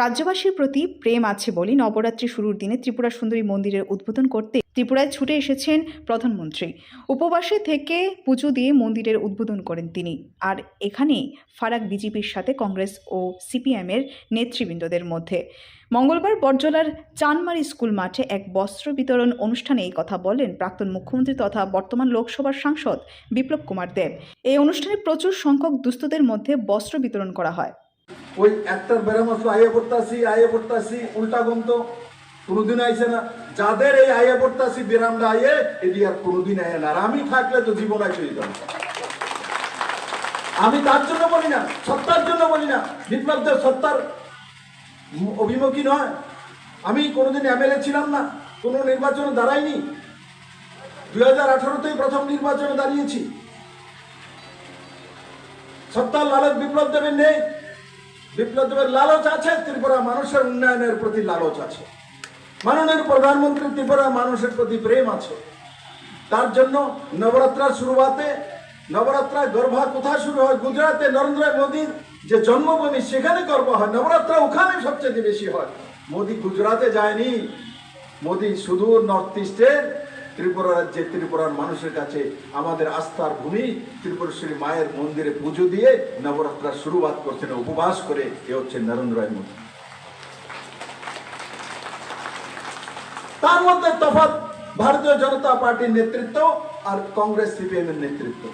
রাজ্যবাসীর প্রতি প্রেম আছে বলে নবরাত্রি শুরুর দিনে ত্রিপুরা সুন্দরী মন্দিরের উদ্বোধন করতে ত্রিপুরায় ছুটে এসেছেন প্রধানমন্ত্রী। উপবাসে থেকে পুজো দিয়ে মন্দিরের উদ্বোধন করেন তিনি। আর এখানে ফারাক বিজেপির সাথে কংগ্রেস ও সিপিএমের নেতৃবৃন্দদের মধ্যে। মঙ্গলবার বটজলার চানমারি স্কুল মাঠে এক বস্ত্র বিতরণ অনুষ্ঠানে এই কথা বলেন প্রাক্তন মুখ্যমন্ত্রী তথা বর্তমান লোকসভার সাংসদ বিপ্লব কুমার দেব। এই অনুষ্ঠানে প্রচুর সংখ্যক দুস্থদের মধ্যে বস্ত্র বিতরণ করা হয়। ওই একটার বেড়া মাসলো আইয়ে পড়তাছি আইয়ে পড়তাছি, উল্টা গন্ত কোনোদিন আইসে না। যাদের এই আইয়ে পড়তাছি বিরামটা আইয়ে এটি আর কোনোদিন আইয়ে না। আর আমি থাকলে তো জীবন আইসে যেতাম আমি তার জন্য বলি না, সত্তার জন্য বলি না। বিপ্লবদের সত্তার অভিমুখী নয়। আমি কোনোদিন এমএলএ ছিলাম না, কোনো নির্বাচনে দাঁড়াইনি। দুই হাজার আঠারোতেই প্রথম নির্বাচনে দাঁড়িয়েছি। সত্তার লালচ বিপ্লব দেবের নেই। বিপ্লব দেবের লালচ আছে, ত্রিপুরা মানুষের উন্নয়নের প্রতি লালচ আছে। মাননীয় প্রধানমন্ত্রী, ত্রিপুরা মানুষের প্রতি প্রেম আছে। তার জন্য নবরাত্রার শুরুয়াতে নবরাত্রা গর্ভা কোথায় শুরু হয়? গুজরাটে নরেন্দ্র মোদীর যে জন্মভূমি, সেখানে গর্ব হয়। নবরাত্রা ওখানে সবচেয়ে বেশি হয়। মোদী গুজরাটে যায়নি। মোদী সুদূর নর্থ ইস্টের ত্রিপুরা রাজ্যে ত্রিপুরার মানুষের কাছে আমাদের আস্থার ভূমি ত্রিপুরেশ্বরী মায়ের মন্দিরে পুজো দিয়ে নবরাত্রার শুরুবাত করছেন, উপবাস করে এ হচ্ছে নরেন্দ্র রায় মোদী তার মধ্যে তফাৎ, ভারতীয় জনতা পার্টির নেতৃত্ব আর কংগ্রেস সিপিএম এর নেতৃত্ব।